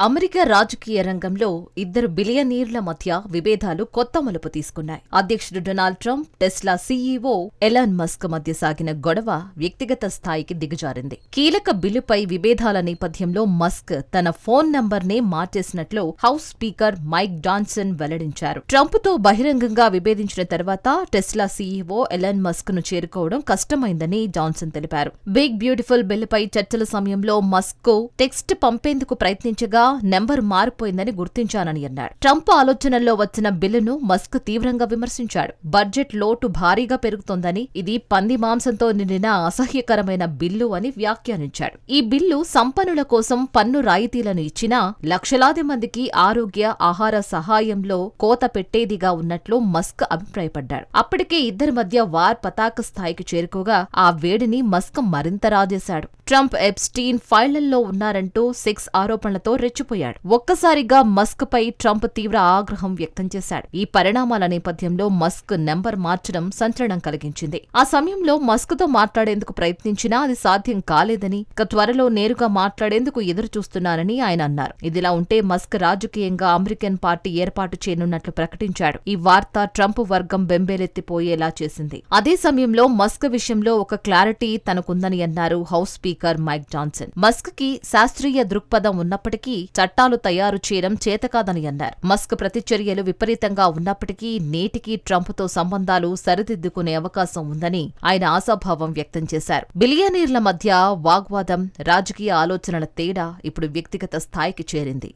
America రాజకీయ రంగంలో ఇద్దరు బిలియనీర్ల మధ్య విభేదాలు కొత్త మలుపు తీసుకున్నాయి. అధ్యక్షుడు Donald Trump Tesla CEO Elon Musk మధ్య సాగిన గొడవ వ్యక్తిగత స్థాయికి దిగజారింది. కీలక బిల్లుపై విభేదాల నేపథ్యంలో మస్క్ తన ఫోన్ నంబర్నే మార్చేసినట్లు హౌస్ స్పీకర్ మైక్ డాన్సన్ వెల్లడించారు. ట్రంప్తో బహిరంగంగా విభేదించిన తర్వాత టెస్లా సీఈఓ ఎలాన్ మస్క్ను చేరుకోవడం కష్టమైందని జాన్సన్ తెలిపారు. బిగ్ బ్యూటిఫుల్ బిల్లుపై చర్చల సమయంలో మస్క్ టెక్స్ట్ పంపేందుకు ప్రయత్నించగా నెంబర్ మారిపోయిందని గుర్తించానని అన్నాడు. ట్రంప్ ఆలోచనల్లో వచ్చిన బిల్లును మస్క్ తీవ్రంగా విమర్శించాడు. బడ్జెట్ లోటు భారీగా పెరుగుతోందని ఇది పంది మాంసంతో నిండిన అసహ్యకరమైన బిల్లు అని వ్యాఖ్యానించాడు. ఈ బిల్లు సంపన్నుల కోసం పన్ను రాయితీలను ఇచ్చినా లక్షలాది మందికి ఆరోగ్య ఆహార సహాయంలో కోత పెట్టేదిగా ఉన్నట్లు మస్క్ అభిప్రాయపడ్డాడు. అప్పటికే ఇద్దరి మధ్య వార్ పతాక స్థాయికి చేరుకోగా ఆ వేడిని మస్క్ మరింత రాజేశాడు. ట్రంప్ ఎప్స్టీన్ ఫైళ్ళల్లో ఉన్నారంటూ సెక్స్ ఆరోపణలతో రెచ్చిపోయాడు. ఒక్కసారిగా మస్క్ పై ట్రంప్ తీవ్ర ఆగ్రహం వ్యక్తం చేశాడు. ఈ పరిణామాల నేపథ్యంలో మస్క్ నెంబర్ మార్చడం సంచలనం కలిగించింది. ఆ సమయంలో మస్క్తో మాట్లాడేందుకు ప్రయత్నించినా అది సాధ్యం కాలేదని ఇక త్వరలో నేరుగా మాట్లాడేందుకు ఎదురు చూస్తున్నారని ఆయన అన్నారు. ఇదిలా ఉంటే మస్క్ రాజకీయంగా అమెరికన్ పార్టీ ఏర్పాటు చేయనున్నట్లు ప్రకటించాడు. ఈ వార్త ట్రంప్ వర్గం బెంబేలెత్తిపోయేలా చేసింది. అదే సమయంలో మస్క్ విషయంలో ఒక క్లారిటీ తనకుందని అన్నారు హౌస్ స్పీకర్ మైక్ జాన్సన్. మస్క్కి శాస్త్రీయ దృక్పథం ఉన్నప్పటికీ చట్టాలు తయారు చేయడం చేతకాదని అన్నారు. మస్క్ ప్రతిచర్యలు విపరీతంగా ఉన్నప్పటికీ నేటికీ ట్రంప్తో సంబంధాలు సరిదిద్దుకునే అవకాశం ఉందని ఆయన ఆశాభావం వ్యక్తం చేశారు. బిలియనీర్ల మధ్య వాగ్వాదం రాజకీయ ఆలోచనల తేడా ఇప్పుడు వ్యక్తిగత స్థాయికి చేరింది.